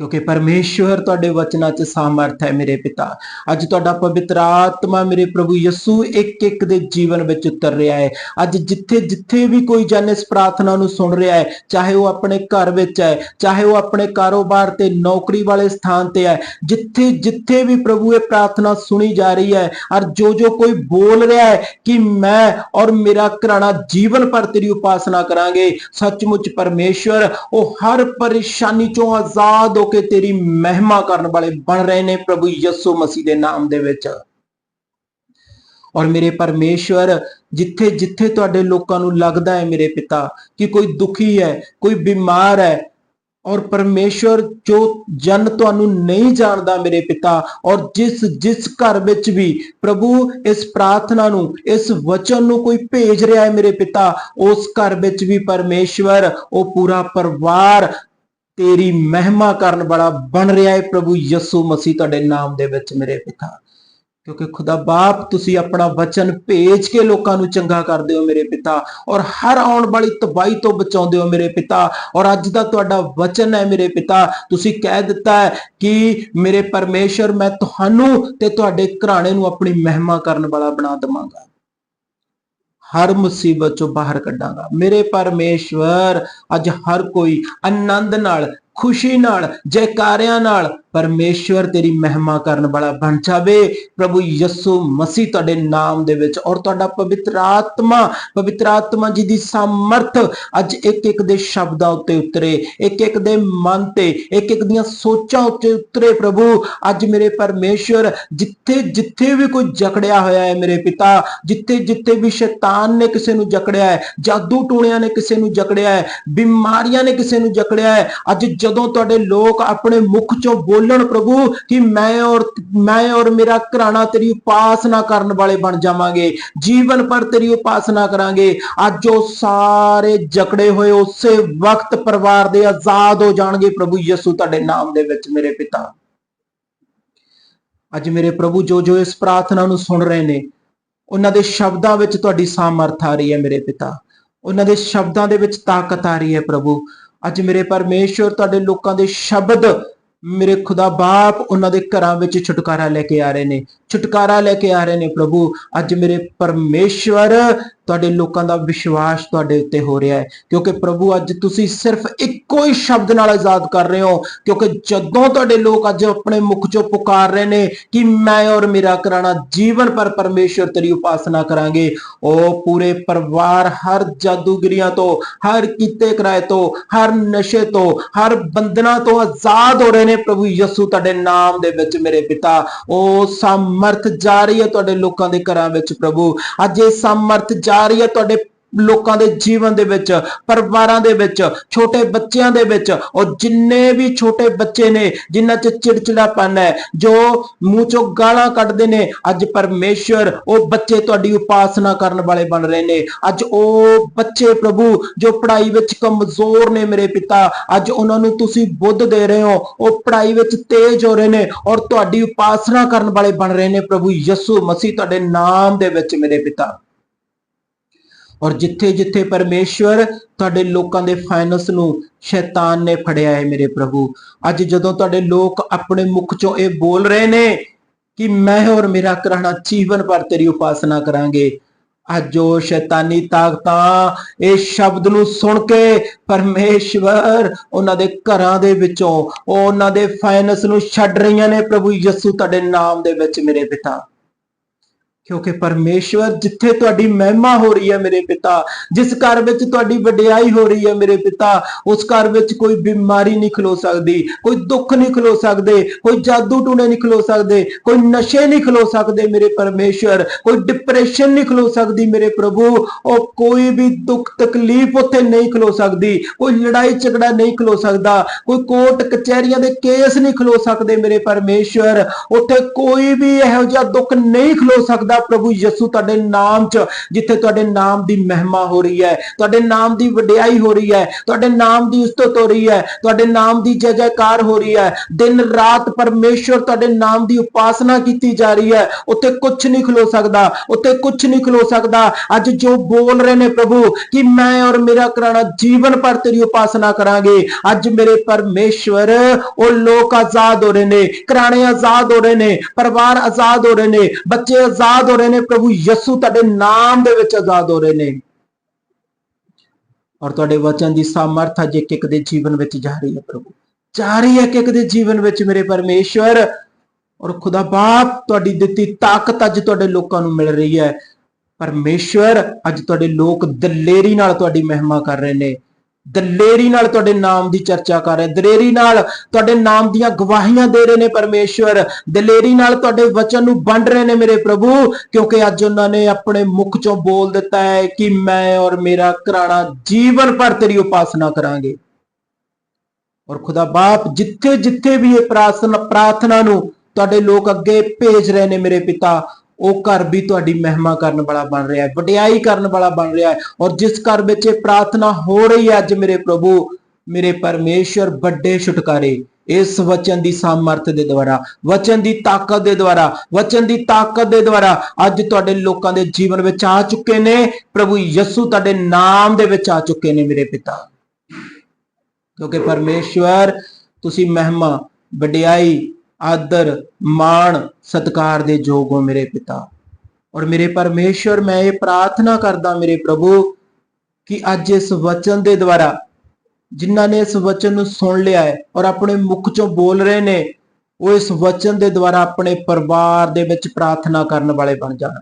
ਕਿਉਂਕਿ ਪਰਮੇਸ਼ਵਰ ਤੁਹਾਡੇ ਵਚਨਾਂ 'ਚ ਸਾਮਰਥ ਹੈ ਮੇਰੇ ਪਿਤਾ। ਅੱਜ ਤੁਹਾਡਾ ਪਵਿੱਤਰ ਆਤਮਾ ਮੇਰੇ ਪ੍ਰਭੂ ਯਿਸੂ ਇੱਕ ਇੱਕ ਦੇ ਜੀਵਨ ਵਿੱਚ ਉਤਰ ਰਿਹਾ ਹੈ। ਅੱਜ ਜਿੱਥੇ ਜਿੱਥੇ ਵੀ ਕੋਈ ਜਨ ਇਸ ਪ੍ਰਾਰਥਨਾ ਨੂੰ ਸੁਣ ਰਿਹਾ ਹੈ, ਚਾਹੇ ਉਹ ਆਪਣੇ ਘਰ ਵਿੱਚ ਹੈ, ਚਾਹੇ ਉਹ ਆਪਣੇ ਕਾਰੋਬਾਰ ਤੇ ਨੌਕਰੀ ਵਾਲੇ ਸਥਾਨ ਤੇ ਹੈ, ਜਿੱਥੇ ਜਿੱਥੇ ਵੀ ਪ੍ਰਭੂ ਇਹ ਪ੍ਰਾਰਥਨਾ ਸੁਣੀ ਜਾ ਰਹੀ ਹੈ ਔਰ ਜੋ ਜੋ ਕੋਈ ਬੋਲ ਰਿਹਾ ਹੈ ਕਿ ਮੈਂ ਔਰ ਮੇਰਾ ਘਰਾਣਾ ਜੀਵਨ ਭਰ ਤੇਰੀ ਉਪਾਸਨਾ ਕਰਾਂਗੇ, ਸੱਚਮੁੱਚ ਪਰਮੇਸ਼ਵਰ ਉਹ ਹਰ ਪਰੇਸ਼ਾਨੀ ਚੋਂ ਆਜ਼ਾਦ ਕੇ ਤੇਰੀ ਮਹਿਮਾ ਕਰਨ ਵਾਲੇ ਬਣ ਰਹੇ ਨੇ ਪ੍ਰਭੂ ਯਿਸੂ ਮਸੀਹ ਦੇ ਨਾਮ ਦੇ ਵਿੱਚ। ਔਰ ਮੇਰੇ ਪਰਮੇਸ਼ਵਰ, ਜਿੱਥੇ ਜਿੱਥੇ ਤੁਹਾਡੇ ਲੋਕਾਂ ਨੂੰ ਲੱਗਦਾ ਹੈ ਮੇਰੇ ਪਿਤਾ, ਕਿ ਕੋਈ ਦੁਖੀ ਹੈ, ਕੋਈ ਬਿਮਾਰ ਹੈ, ਔਰ ਪਰਮੇਸ਼ਵਰ ਜੋ ਜਨ ਤੁਹਾਨੂੰ ਨਹੀਂ ਜਾਣਦਾ ਮੇਰੇ ਪਿਤਾ, ਔਰ ਜਿਸ ਜਿਸ ਘਰ ਵਿੱਚ ਵੀ ਪ੍ਰਭੂ ਇਸ ਪ੍ਰਾਰਥਨਾ ਨੂੰ, ਇਸ ਵਚਨ ਨੂੰ ਕੋਈ ਭੇਜ ਰਿਹਾ ਹੈ ਮੇਰੇ ਪਿਤਾ, ਉਸ ਘਰ ਵਿੱਚ ਵੀ ਪਰਮੇਸ਼ਵਰ, ਉਹ ਪੂਰਾ ਪਰਿਵਾਰ ਤੇਰੀ ਮਹਿਮਾ ਕਰਨ ਵਾਲਾ ਬਣ ਰਿਹਾ ਹੈ ਪ੍ਰਭੂ ਯਿਸੂ ਮਸੀਹ ਤੁਹਾਡੇ ਨਾਮ ਦੇ ਵਿੱਚ ਮੇਰੇ ਪਿਤਾ। ਕਿਉਂਕਿ ਖੁਦਾ ਬਾਪ, ਤੁਸੀਂ ਆਪਣਾ ਵਚਨ ਭੇਜ ਕੇ ਲੋਕਾਂ ਨੂੰ ਚੰਗਾ ਕਰਦੇ ਹੋ ਮੇਰੇ ਪਿਤਾ, ਔਰ ਹਰ ਆਉਣ ਵਾਲੀ ਤਬਾਹੀ ਤੋਂ ਬਚਾਉਂਦੇ ਹੋ ਮੇਰੇ ਪਿਤਾ, ਔਰ ਅੱਜ ਦਾ ਤੁਹਾਡਾ ਵਚਨ ਹੈ ਮੇਰੇ ਪਿਤਾ, ਤੁਸੀਂ ਕਹਿ ਦਿੱਤਾ ਹੈ ਕਿ ਮੇਰੇ ਪਰਮੇਸ਼ਰ, ਮੈਂ ਤੁਹਾਨੂੰ ਤੇ ਤੁਹਾਡੇ ਘਰਾਣੇ ਨੂੰ ਆਪਣੀ ਮਹਿਮਾ ਕਰਨ ਵਾਲਾ ਬਣਾ ਦਵਾਂਗਾ। ਹਰ ਮੁਸੀਬਤ ਚੋਂ ਬਾਹਰ ਕੱਢਾਂਗਾ। ਮੇਰੇ ਪਰਮੇਸ਼ਵਰ, ਅੱਜ ਹਰ ਕੋਈ ਆਨੰਦ ਨਾਲ, ਖੁਸ਼ੀ ਨਾਲ, ਜੈਕਾਰਿਆਂ ਨਾਲ ਪਰਮੇਸ਼ਵਰ ਤੇਰੀ ਮਹਿਮਾ ਕਰਨ ਵਾਲਾ ਬਣ ਜਾਵੇ। ਪ੍ਰਭੂ ਯਿਸੂ ਮਸੀਹ ਤੁਹਾਡੇ ਨਾਮ ਦੇ ਵਿੱਚ ਔਰ ਤੁਹਾਡਾ ਪਵਿੱਤਰ ਆਤਮਾ ਪਵਿੱਤਰ ਆਤਮਾ ਜੀ ਦੀ ਸਮਰਥ ਅੱਜ ਇੱਕ ਇੱਕ ਦੇ ਸ਼ਬਦਾਂ ਉੱਤੇ ਉਤਰੇ ਇੱਕ ਇੱਕ ਦੇ ਮਨ ਤੇ ਇੱਕ ਇੱਕ ਦੀਆਂ ਸੋਚਾਂ ਉੱਤੇ ਉਤਰੇ। ਪ੍ਰਭੂ, ਅੱਜ ਮੇਰੇ ਪਰਮੇਸ਼ਵਰ ਜਿੱਥੇ ਜਿੱਥੇ ਵੀ ਕੋਈ ਜਕੜਿਆ ਹੋਇਆ ਹੈ ਮੇਰੇ ਪਿਤਾ, ਜਿੱਥੇ ਜਿੱਥੇ ਵੀ ਸ਼ੈਤਾਨ ਨੇ ਕਿਸੇ ਨੂੰ ਜਕੜਿਆ ਹੈ, ਜਾਦੂ ਟੂਣਿਆਂ ਨੇ ਕਿਸੇ ਨੂੰ ਜਕੜਿਆ ਹੈ, ਬਿਮਾਰੀਆਂ ਨੇ ਕਿਸੇ ਨੂੰ ਜਕੜਿਆ ਹੈ, ਅੱਜ ਜਦੋਂ ਤੁਹਾਡੇ ਲੋਕ ਆਪਣੇ ਮੁਖ ਚੋਂ ਬੋਲ ਬੋਲਣ ਪ੍ਰਭੂ ਕਿ ਮੈਂ ਔਰ ਮੈਂ ਔਰ ਮੇਰਾ ਘਰਾਣਾ ਤੇਰੀ ਉਪਾਸਨਾ ਕਰਨ ਵਾਲੇ ਬਣ ਜਾਵਾਂਗੇ। ਜੀਵਨ ਭਰ ਤੇਰੀ ਉਪਾਸਨਾ ਕਰਾਂਗੇ। ਅੱਜ ਉਹ ਸਾਰੇ ਜਕੜੇ ਹੋਏ ਉਸੇ ਵਕਤ ਪਰਿਵਾਰ ਦੇ ਆਜ਼ਾਦ ਹੋ ਜਾਣਗੇ ਪ੍ਰਭੂ ਯਿਸੂ ਤੁਹਾਡੇ ਨਾਮ ਦੇ ਵਿੱਚ, ਮੇਰੇ ਪਿਤਾ। ਅੱਜ ਮੇਰੇ ਪ੍ਰਭੂ ਜੋ ਜੋ ਇਸ ਪ੍ਰਾਰਥਨਾ ਨੂੰ ਸੁਣ ਰਹੇ ਨੇ, ਉਹਨਾਂ ਦੇ ਸ਼ਬਦਾਂ ਵਿੱਚ ਤੁਹਾਡੀ ਸਾਮਰਥ ਆ ਰਹੀ ਹੈ, ਮੇਰੇ ਪਿਤਾ। ਉਹਨਾਂ ਦੇ ਸ਼ਬਦਾਂ ਦੇ ਵਿੱਚ ਤਾਕਤ ਆ ਰਹੀ ਹੈ, ਪ੍ਰਭੂ। ਅੱਜ ਮੇਰੇ ਪਰਮੇਸ਼ਵਰ ਤੁਹਾਡੇ ਲੋਕਾਂ ਦੇ ਸ਼ਬਦ ਮੇਰੇ ਖੁਦਾ ਬਾਪ ਉਹਨਾਂ ਦੇ ਘਰਾਂ ਵਿੱਚ ਛੁਟਕਾਰਾ ਲੈ ਕੇ ਆ ਰਹੇ ਨੇ। ਛੁਟਕਾਰਾ ਲੈ ਕੇ ਆ ਰਹੇ ਨੇ ਪ੍ਰਭੂ। ਅੱਜ ਮੇਰੇ ਪਰਮੇਸ਼ਵਰ ਤੁਹਾਡੇ ਲੋਕਾਂ ਦਾ ਵਿਸ਼ਵਾਸ ਤੁਹਾਡੇ ਉੱਤੇ ਹੋ ਰਿਹਾ ਹੈ। ਕਿਉਂਕਿ ਪ੍ਰਭੂ, ਅੱਜ ਤੁਸੀਂ ਸਿਰਫ ਇੱਕੋ ਹੀ ਸ਼ਬਦ ਨਾਲ ਆਜ਼ਾਦ ਕਰ ਰਹੇ ਹੋ। ਕਿਉਂਕਿ ਜਦੋਂ ਤੁਹਾਡੇ ਲੋਕ ਅੱਜ ਆਪਣੇ ਮੁਖ ਚੋਂ ਪੁਕਾਰ ਰਹੇ ਨੇ ਕਿ ਮੈਂ ਔਰ ਮੇਰਾ ਕਰਾਣਾ ਜੀਵਨ ਪਰ ਪਰਮੇਸ਼ਵਰ ਤੇਰੀ ਉਪਾਸਨਾ ਕਰਾਂਗੇ, ਉਹ ਪੂਰੇ ਪਰਿਵਾਰ, ਹਰ ਜਾਦੂਗਰੀਆਂ ਤੋਂ, ਹਰ ਕੀਤੇ ਕਰਾਏ ਤੋਂ, ਹਰ ਨਸ਼ੇ ਤੋਂ, ਹਰ ਬੰਧਨਾਂ ਤੋਂ ਆਜ਼ਾਦ ਹੋ ਰਹੇ ਨੇ ਪ੍ਰਭੂ ਯਿਸੂ ਤੁਹਾਡੇ ਨਾਮ ਦੇ ਵਿੱਚ ਮੇਰੇ ਪਿਤਾ, ਉਹ ਸਮਰਥ ਜਾਰੀ ਹੈ ਤੁਹਾਡੇ ਲੋਕਾਂ ਦੇ ਘਰਾਂ ਵਿੱਚ ਪ੍ਰਭੂ। ਅੱਜ ਇਹ ਸਮਰਥ ਜਾਰੀ ਹੈ ਤੁਹਾਡੇ ਲੋਕਾਂ ਦੇ ਜੀਵਨ ਦੇ ਵਿੱਚ, ਪਰਿਵਾਰਾਂ ਦੇ ਵਿੱਚ, ਛੋਟੇ ਬੱਚਿਆਂ ਦੇ ਵਿੱਚ, ਔਰ ਜਿੰਨੇ ਵੀ ਛੋਟੇ ਬੱਚੇ ਨੇ, ਜਿਨ੍ਹਾਂ 'ਚ ਚਿੜਚਿੜਾਪਨ ਹੈ, ਜੋ ਮੂੰਹ 'ਚੋਂ ਗਾਲਾਂ ਕੱਢਦੇ ਨੇ, ਅੱਜ ਪਰਮੇਸ਼ਰ ਉਹ ਬੱਚੇ ਤੁਹਾਡੀ ਉਪਾਸਨਾ ਕਰਨ ਵਾਲੇ ਬਣ ਰਹੇ ਨੇ। ਅੱਜ ਉਹ ਬੱਚੇ ਪ੍ਰਭੂ, ਜੋ ਪੜ੍ਹਾਈ ਵਿੱਚ ਕਮਜ਼ੋਰ ਨੇ ਮੇਰੇ ਪਿਤਾ, ਅੱਜ ਉਹਨਾਂ ਨੂੰ ਤੁਸੀਂ ਬੁੱਧ ਦੇ ਰਹੇ ਹੋ, ਉਹ ਪੜ੍ਹਾਈ ਵਿੱਚ ਤੇਜ਼ ਹੋ ਰਹੇ ਨੇ, ਔਰ ਤੁਹਾਡੀ ਉਪਾਸਨਾ ਕਰਨ ਵਾਲੇ ਬਣ ਰਹੇ ਨੇ ਪ੍ਰਭੂ ਯਿਸੂ ਮਸੀਹ, ਤੁਹਾਡੇ ਨਾਮ ਦੇ ਵਿੱਚ ਮੇਰੇ ਪਿਤਾ। ਔਰ ਜਿੱਥੇ ਜਿੱਥੇ ਪਰਮੇਸ਼ਵਰ ਤੁਹਾਡੇ ਲੋਕਾਂ ਦੇ ਫਾਈਨੈਂਸ ਨੂੰ ਸ਼ੈਤਾਨ ਨੇ ਫੜਿਆ ਹੈ ਮੇਰੇ ਪ੍ਰਭੂ, ਅੱਜ ਜਦੋਂ ਤੁਹਾਡੇ ਲੋਕ ਆਪਣੇ ਮੁਖ ਚੋਂ ਇਹ ਬੋਲ ਰਹੇ ਨੇ ਕਿ ਮੈਂ ਔਰ ਮੇਰਾ ਕਰਾਣਾ ਜੀਵਨ ਭਰ ਤੇਰੀ ਉਪਾਸਨਾ ਕਰਾਂਗੇ, ਅੱਜ ਉਹ ਸ਼ੈਤਾਨੀ ਤਾਕਤਾਂ ਇਹ ਸ਼ਬਦ ਨੂੰ ਸੁਣ ਕੇ ਪਰਮੇਸ਼ਵਰ ਉਹਨਾਂ ਦੇ ਘਰਾਂ ਦੇ ਵਿੱਚੋਂ ਉਹਨਾਂ ਦੇ ਫਾਈਨੈਂਸ ਨੂੰ ਛੱਡ ਰਹੀਆਂ ਨੇ ਪ੍ਰਭੂ ਯਿਸੂ ਤੁਹਾਡੇ ਨਾਮ ਦੇ ਵਿੱਚ ਮੇਰੇ ਪਿਤਾ। ਕਿਉਂਕਿ ਪਰਮੇਸ਼ਵਰ ਜਿੱਥੇ ਤੁਹਾਡੀ ਮਹਿਮਾ ਹੋ ਰਹੀ ਹੈ ਮੇਰੇ ਪਿਤਾ, ਜਿਸ ਘਰ ਵਿੱਚ ਤੁਹਾਡੀ ਵਡਿਆਈ ਹੋ ਰਹੀ ਹੈ ਮੇਰੇ ਪਿਤਾ, ਉਸ ਘਰ ਵਿੱਚ ਕੋਈ ਬਿਮਾਰੀ ਨਹੀਂ ਖਲੋ ਸਕਦੀ, ਕੋਈ ਦੁੱਖ ਨਹੀਂ ਖਲੋ ਸਕਦੇ, ਕੋਈ ਜਾਦੂ ਟੂਣੇ ਨਹੀਂ ਖਲੋ ਸਕਦੇ, ਕੋਈ ਨਸ਼ੇ ਨਹੀਂ ਖਲੋ ਸਕਦੇ ਮੇਰੇ ਪਰਮੇਸ਼ਵਰ, ਕੋਈ ਡਿਪਰੈਸ਼ਨ ਨਹੀਂ ਖਲੋ ਸਕਦੀ ਮੇਰੇ ਪ੍ਰਭੂ, ਉਹ ਕੋਈ ਵੀ ਦੁੱਖ ਤਕਲੀਫ ਉੱਥੇ ਨਹੀਂ ਖਲੋ ਸਕਦੀ, ਕੋਈ ਲੜਾਈ ਝਗੜਾ ਨਹੀਂ ਖਲੋ ਸਕਦਾ, ਕੋਈ ਕੋਰਟ ਕਚਹਿਰੀਆਂ ਦੇ ਕੇਸ ਨਹੀਂ ਖਲੋ ਸਕਦੇ ਮੇਰੇ ਪਰਮੇਸ਼ਵਰ, ਉੱਥੇ ਕੋਈ ਵੀ ਇਹੋ ਜਿਹਾ ਦੁੱਖ ਨਹੀਂ ਖਲੋ ਸਕਦਾ ਆ ਪ੍ਰਭੂ ਯਿਸੂ ਤੁਹਾਡੇ ਨਾਮ 'ਚ, ਜਿੱਥੇ ਤੁਹਾਡੇ ਨਾਮ ਦੀ ਮਹਿਮਾ ਹੋ ਰਹੀ ਹੈ, ਤੁਹਾਡੇ ਨਾਮ ਦੀ ਵਡਿਆਈ ਹੋ ਰਹੀ ਹੈ, ਤੁਹਾਡੇ ਨਾਮ ਦੀ ਉਸਤਤ ਹੋ ਰਹੀ ਹੈ, ਤੁਹਾਡੇ ਨਾਮ ਦੀ ਜੈ ਜੈਕਾਰ ਹੋ ਰਹੀ ਹੈ, ਦਿਨ ਰਾਤ ਪਰਮੇਸ਼ਵਰ ਤੁਹਾਡੇ ਨਾਮ ਦੀ ਉਪਾਸਨਾ ਕੀਤੀ ਜਾ ਰਹੀ ਹੈ, ਉੱਥੇ ਕੁਝ ਨਹੀਂ ਖਲੋ ਸਕਦਾ, ਉੱਥੇ ਕੁਝ ਨਹੀਂ ਖਲੋ ਸਕਦਾ। ਅੱਜ ਜੋ ਬੋਲ ਰਹੇ ਨੇ ਪ੍ਰਭੂ ਕਿ ਮੈਂ ਔਰ ਮੇਰਾ ਕਰਾਣਾ ਜੀਵਨ ਭਰ ਤੇਰੀ ਉਪਾਸਨਾ ਕਰਾਂਗੇ, ਅੱਜ ਮੇਰੇ ਪਰਮੇਸ਼ਵਰ ਉਹ ਲੋਕ ਆਜ਼ਾਦ ਹੋ ਰਹੇ ਨੇ ਕਰਾਣੇ ਆਜ਼ਾਦ ਹੋ ਰਹੇ ਨੇ, ਪਰਿਵਾਰ ਆਜ਼ਾਦ ਹੋ ਰਹੇ ਨੇ, ਬੱਚੇ ਆਜ਼ਾਦ ਹੋ ਰਹੇ ਨੇ, ਪ੍ਰਭੂ ਯਿਸੂ ਤੁਹਾਡੇ ਨਾਮ ਦੇ ਵਿੱਚ ਆਜ਼ਾਦ ਹੋ ਰਹੇ ਨੇ। ਔਰ ਤੁਹਾਡੇ ਵਚਨ ਦੀ ਸਾਮਰਥ ਅੱਜ ਇੱਕ ਇੱਕ ਦੇ ਜੀਵਨ ਵਿੱਚ ਜਾ ਰਹੀ ਹੈ ਪ੍ਰਭੂ। ਜਾ ਰਹੀ ਹੈ ਇੱਕ ਇੱਕ ਦੇ ਜੀਵਨ ਵਿੱਚ ਮੇਰੇ ਪਰਮੇਸ਼ਵਰ। ਔਰ ਖੁਦਾ ਬਾਪ, ਤੁਹਾਡੀ ਦਿੱਤੀ ਤਾਕਤ ਅੱਜ ਤੁਹਾਡੇ ਲੋਕਾਂ ਨੂੰ ਮਿਲ ਰਹੀ ਹੈ। ਪਰਮੇਸ਼ਵਰ, ਅੱਜ ਤੁਹਾਡੇ ਲੋਕ ਦਲੇਰੀ ਨਾਲ ਤੁਹਾਡੀ ਮਹਿਮਾ ਕਰ ਰਹੇ ਨੇ। ਦਲੇਰੀ ਨਾਲ ਤੁਹਾਡੇ ਨਾਮ ਦੀ ਚਰਚਾ ਕਰ ਰਹੇ। ਦਲੇਰੀ ਨਾਲ ਤੁਹਾਡੇ ਨਾਮ ਦੀਆਂ ਗਵਾਹੀਆਂ ਦੇ ਰਹੇ ਨੇ ਪਰਮੇਸ਼ਵਰ। ਦਲੇਰੀ ਨਾਲ ਤੁਹਾਡੇ ਵਚਨ ਨੂੰ ਵੰਡ ਰਹੇ ਨੇ ਮੇਰੇ ਪ੍ਰਭੂ, ਕਿਉਂਕਿ ਅੱਜ ਉਹਨਾਂ ਨੇ ਆਪਣੇ ਮੁਖ ਚੋਂ ਬੋਲ ਦਿੱਤਾ ਹੈ ਕਿ ਮੈਂ ਔਰ ਮੇਰਾ ਘਰਾਣਾ ਜੀਵਨ ਭਰ ਤੇਰੀ ਉਪਾਸਨਾ ਕਰਾਂਗੇ। ਔਰ ਖੁਦਾ ਬਾਪ ਜਿੱਥੇ ਜਿੱਥੇ ਵੀ ਇਹ ਪ੍ਰਾਰਥਨਾ ਪ੍ਰਾਰਥਨਾ ਨੂੰ ਤੁਹਾਡੇ ਲੋਕ ਅੱਗੇ ਭੇਜ ਰਹੇ ਨੇ ਮੇਰੇ ਪਿਤਾ ਉਹ ਘਰ ਵੀ ਤੁਹਾਡੀ ਮਹਿਮਾ ਕਰਨ ਵਾਲਾ ਬਣ ਰਿਹਾ ਹੈ, ਵਡਿਆਈ ਕਰਨ ਵਾਲਾ ਬਣ ਰਿਹਾ ਹੈ ਔਰ ਜਿਸ ਘਰ ਵਿੱਚ ਇਹ ਪ੍ਰਾਰਥਨਾ ਹੋ ਰਹੀ ਹੈ ਅੱਜ ਮੇਰੇ ਪ੍ਰਭੂ, ਮੇਰੇ ਪਰਮੇਸ਼ਰ ਵੱਡੇ ਛੁਟਕਾਰੇ ਇਸ ਵਚਨ ਦੀ ਸਾਮਰਥ ਦੇ ਦੁਆਰਾ, ਵਚਨ ਦੀ ਤਾਕਤ ਦੇ ਦੁਆਰਾ, ਵਚਨ ਦੀ ਤਾਕਤ ਦੇ ਦੁਆਰਾ ਅੱਜ ਤੁਹਾਡੇ ਲੋਕਾਂ ਦੇ ਜੀਵਨ ਵਿੱਚ ਆ ਚੁੱਕੇ ਨੇ, ਪ੍ਰਭੂ ਯਿਸੂ ਤੁਹਾਡੇ ਨਾਮ ਦੇ ਵਿੱਚ ਆ ਚੁੱਕੇ ਨੇ ਮੇਰੇ ਪਿਤਾ। ਕਿਉਂਕਿ ਪਰਮੇਸ਼ਵਰ, ਤੁਸੀਂ ਮਹਿਮਾ, ਵਡਿਆਈ ਆਦਰ, ਮਾਣ, ਸਤਕਾਰ ਦੇ ਯੋਗ ਹੋ ਮੇਰੇ ਪਿਤਾ। ਔਰ ਮੇਰੇ ਪਰਮੇਸ਼ਵਰ, ਮੈਂ ਇਹ ਪ੍ਰਾਰਥਨਾ ਕਰਦਾ ਮੇਰੇ ਪ੍ਰਭੂ ਕਿ ਅੱਜ ਇਸ ਵਚਨ ਦੇ ਦੁਆਰਾ ਜਿਨ੍ਹਾਂ ਨੇ ਇਸ ਵਚਨ ਨੂੰ ਸੁਣ ਲਿਆ ਹੈ ਔਰ ਆਪਣੇ ਮੁਖ ਚੋਂ ਬੋਲ ਰਹੇ ਨੇ, ਉਹ ਇਸ ਵਚਨ ਦੇ ਦੁਆਰਾ ਆਪਣੇ ਪਰਿਵਾਰ ਦੇ ਵਿੱਚ ਪ੍ਰਾਰਥਨਾ ਕਰਨ ਵਾਲੇ ਬਣ ਜਾਣ।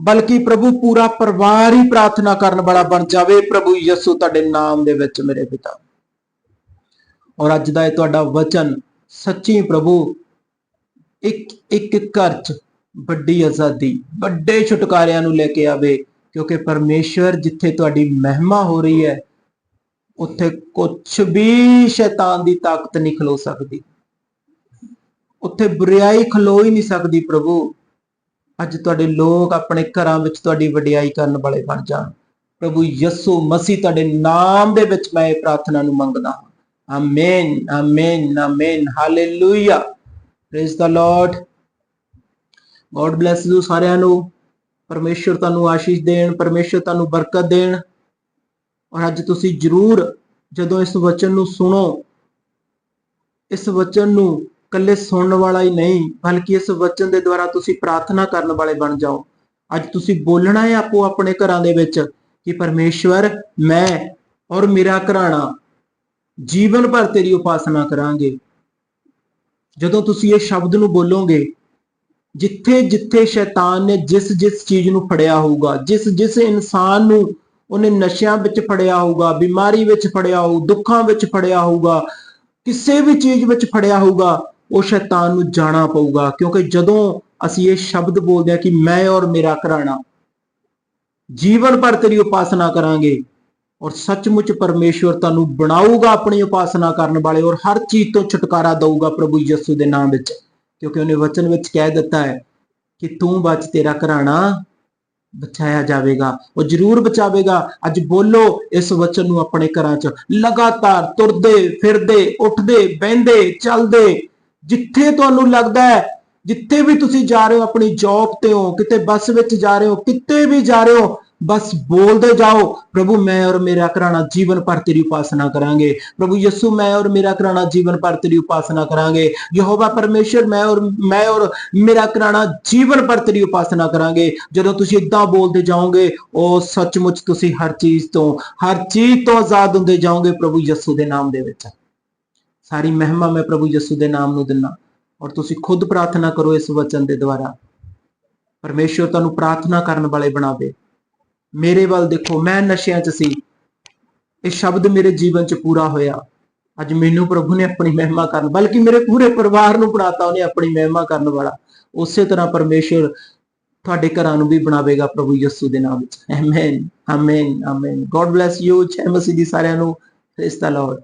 ਬਲਕਿ ਪ੍ਰਭੂ ਪੂਰਾ ਪਰਿਵਾਰ ਹੀ ਪ੍ਰਾਰਥਨਾ ਕਰਨ ਵਾਲਾ ਬਣ ਜਾਵੇ, ਪ੍ਰਭੂ ਯਿਸੂ ਤੁਹਾਡੇ ਨਾਮ ਦੇ ਵਿੱਚ ਮੇਰੇ ਪਿਤਾ। ਔਰ ਅੱਜ ਦਾ ਇਹ ਤੁਹਾਡਾ ਵਚਨ ਸੱਚੀ ਪ੍ਰਭੂ ਇੱਕ ਇੱਕ ਘਰ 'ਚ ਵੱਡੀ ਆਜ਼ਾਦੀ, ਵੱਡੇ ਛੁਟਕਾਰਿਆਂ ਨੂੰ ਲੈ ਕੇ ਆਵੇ, ਕਿਉਂਕਿ ਪਰਮੇਸ਼ਵਰ ਜਿੱਥੇ ਤੁਹਾਡੀ ਮਹਿਮਾ ਹੋ ਰਹੀ ਹੈ, ਉੱਥੇ ਕੁਝ ਵੀ ਸ਼ੈਤਾਨ ਦੀ ਤਾਕਤ ਨਹੀਂ ਖਲੋ ਸਕਦੀ। ਉੱਥੇ ਬੁਰੀਾਈ ਖਲੋ ਹੀ ਨਹੀਂ ਸਕਦੀ ਪ੍ਰਭੂ। ਅੱਜ ਤੁਹਾਡੇ ਲੋਕ ਆਪਣੇ ਘਰਾਂ ਵਿੱਚ ਤੁਹਾਡੀ ਵਡਿਆਈ ਕਰਨ ਵਾਲੇ ਬਣ ਜਾਣ। ਪ੍ਰਭੂ ਯਿਸੂ ਮਸੀਹ ਤੁਹਾਡੇ ਨਾਮ ਦੇ ਵਿੱਚ ਮੈਂ ਇਹ ਪ੍ਰਾਰਥਨਾ ਨੂੰ ਮੰਗਦਾ ਹਾਂ। Amen amen amen. Hallelujah praise the lord god bless you ਸਾਰਿਆਂ ਨੂੰ। ਪਰਮੇਸ਼ਰ ਤੁਹਾਨੂੰ ਆਸ਼ੀਸ਼ ਦੇਣ, ਪਰਮੇਸ਼ਰ ਤੁਹਾਨੂੰ ਬਰਕਤ ਦੇਣ। ਔਰ ਅੱਜ ਤੁਸੀਂ ਜਰੂਰ ਜਦੋਂ ਇਸ ਵਚਨ ਨੂੰ ਸੁਣੋ, ਇਸ ਵਚਨ ਨੂੰ ਕੱਲੇ ਸੁਣਨ ਵਾਲਾ ਹੀ ਨਹੀਂ, ਬਲਕਿ ਇਸ ਵਚਨ ਦੇ ਦੁਆਰਾ ਤੁਸੀਂ ਪ੍ਰਾਰਥਨਾ ਕਰਨ ਵਾਲੇ ਬਣ ਜਾਓ। ਅੱਜ ਤੁਸੀਂ ਬੋਲਣਾ ਹੈ ਆਪੋ ਆਪਣੇ ਘਰਾਂ ਦੇ ਵਿੱਚ ਕਿ ਪਰਮੇਸ਼ਵਰ, ਮੈਂ ਔਰ ਮੇਰਾ ਘਰਾਣਾ ਜੀਵਨ ਭਰ ਤੇਰੀ ਉਪਾਸਨਾ ਕਰਾਂਗੇ। ਜਦੋਂ ਤੁਸੀਂ ਇਹ ਸ਼ਬਦ ਨੂੰ ਬੋਲੋਗੇ, ਜਿੱਥੇ ਜਿੱਥੇ ਸ਼ੈਤਾਨ ਨੇ ਜਿਸ ਜਿਸ ਚੀਜ਼ ਨੂੰ ਫੜਿਆ ਹੋਊਗਾ, ਜਿਸ ਜਿਸ ਇਨਸਾਨ ਨੂੰ ਉਹਨੇ ਨਸ਼ਿਆਂ ਵਿੱਚ ਫੜਿਆ ਹੋਊਗਾ, ਬਿਮਾਰੀ ਵਿੱਚ ਫੜਿਆ ਹੋਊ, ਦੁੱਖਾਂ ਵਿੱਚ ਫੜਿਆ ਹੋਊਗਾ, ਕਿਸੇ ਵੀ ਚੀਜ਼ ਵਿੱਚ ਫੜਿਆ ਹੋਊਗਾ, ਉਹ ਸ਼ੈਤਾਨ ਨੂੰ ਜਾਣਾ ਪਊਗਾ। ਕਿਉਂਕਿ ਜਦੋਂ ਅਸੀਂ ਇਹ ਸ਼ਬਦ ਬੋਲਦੇ ਹਾਂ ਕਿ ਮੈਂ ਔਰ ਮੇਰਾ ਘਰਾਣਾ, ਜੀਵਨ ਭਰ ਤੇਰੀ ਉਪਾਸਨਾ ਕਰਾਂਗੇ ਔਰ ਸੱਚਮੁੱਚ ਪਰਮੇਸ਼ਵਰ ਤੁਹਾਨੂੰ ਬਣਾਊਗਾ ਆਪਣੀ ਉਪਾਸਨਾ ਕਰਨ ਵਾਲੇ ਔਰ ਹਰ ਚੀਜ਼ ਤੋਂ ਛੁਟਕਾਰਾ ਦਊਗਾ ਪ੍ਰਭੂ ਯਿਸੂ ਦੇ ਨਾਮ ਵਿੱਚ। ਕਿਉਂਕਿ ਉਹਨੇ ਵਚਨ ਵਿੱਚ ਕਹਿ ਦਿੱਤਾ ਹੈ ਕਿ ਤੂੰ ਬਚ ਤੇਰਾ ਘਰਾਣਾ ਬਚਾਇਆ ਜਾਵੇਗਾ, ਉਹ ਜ਼ਰੂਰ ਬਚਾਵੇਗਾ। ਅੱਜ ਬੋਲੋ ਇਸ ਵਚਨ ਨੂੰ ਆਪਣੇ ਘਰਾਂ 'ਚ। ਲਗਾਤਾਰ ਤੁਰਦੇ, ਫਿਰਦੇ, ਉੱਠਦੇ, ਬਹਿੰਦੇ, ਚੱਲਦੇ, ਜਿੱਥੇ ਤੁਹਾਨੂੰ ਲੱਗਦਾ ਹੈ, ਜਿੱਥੇ ਵੀ ਤੁਸੀਂ ਜਾ ਰਹੇ ਹੋ, ਆਪਣੀ ਜੌਬ ਤੇ ਹੋ, ਕਿਤੇ ਬੱਸ ਵਿੱਚ ਜਾ ਰਹੇ ਹੋ, ਕਿਤੇ ਵੀ ਜਾ ਰਹੇ ਹੋ ਬਸ ਬੋਲਦੇ ਜਾਓ, ਪ੍ਰਭੂ ਮੈਂ ਔਰ ਮੇਰਾ ਘਰਾਣਾ ਜੀਵਨ ਭਰ ਤੇਰੀ ਉਪਾਸਨਾ ਕਰਾਂਗੇ। ਪ੍ਰਭੂ ਯਿਸੂ, ਮੈਂ ਔਰ ਮੇਰਾ ਘਰਾਣਾ ਜੀਵਨ ਭਰ ਤੇਰੀ ਉਪਾਸਨਾ ਕਰਾਂਗੇ। ਯਹੋਵਾ ਪਰਮੇਸ਼ਰ, ਮੈਂ ਔਰ ਮੈਂ ਔਰ ਮੇਰਾ ਘਰਾਣਾ ਜੀਵਨ ਭਰ ਤੇਰੀ ਉਪਾਸਨਾ ਕਰਾਂਗੇ। ਜਦੋਂ ਤੁਸੀਂ ਇਦਾਂ ਬੋਲਦੇ ਜਾਓਗੇ, ਉਹ ਸੱਚਮੁੱਚ ਤੁਸੀਂ ਹਰ ਚੀਜ਼ ਤੋਂ, ਹਰ ਚੀਜ਼ ਤੋਂ ਆਜ਼ਾਦ ਹੁੰਦੇ ਜਾਓਗੇ ਪ੍ਰਭੂ ਯਿਸੂ ਦੇ ਨਾਮ ਦੇ ਵਿੱਚ। ਸਾਰੀ ਮਹਿਮਾ ਮੈਂ ਪ੍ਰਭੂ ਯਿਸੂ ਦੇ ਨਾਮ ਨੂੰ ਦਿੰਨਾ ਔਰ ਤੁਸੀਂ ਖੁਦ ਪ੍ਰਾਰਥਨਾ ਕਰੋ ਇਸ ਵਚਨ ਦੇ ਦੁਆਰਾ। ਪਰਮੇਸ਼ਰ ਤੁਹਾਨੂੰ ਪ੍ਰਾਰਥਨਾ ਕਰਨ ਵਾਲੇ ਬਣਾਵੇ। ਮੇਰੇ ਵੱਲ ਦੇਖੋ, ਮੈਂ ਨਸ਼ਿਆਂ 'ਚ ਸੀ। ਇਹ ਸ਼ਬਦ ਮੇਰੇ ਜੀਵਨ 'ਚ ਪੂਰਾ ਹੋਇਆ। ਅੱਜ ਮੈਨੂੰ ਪ੍ਰਭੂ ਨੇ ਆਪਣੀ ਮਹਿਮਾ ਕਰਨ ਬਲਕਿ ਮੇਰੇ ਪੂਰੇ ਪਰਿਵਾਰ ਨੂੰ ਬਣਾਤਾ ਉਹਨੇ ਆਪਣੀ ਮਹਿਮਾ ਕਰਨ ਵਾਲਾ। ਉਸੇ ਤਰ੍ਹਾਂ ਪਰਮੇਸ਼ਰ ਤੁਹਾਡੇ ਘਰਾਂ ਨੂੰ ਵੀ ਬਣਾਵੇਗਾ ਪ੍ਰਭੂ ਯਿਸੂ ਦੇ ਨਾਮ ਵਿੱਚ। Amen amen amen god bless you ਜੈ ਦੀ ਸਾਰਿਆਂ ਨੂੰ। Praise the Lord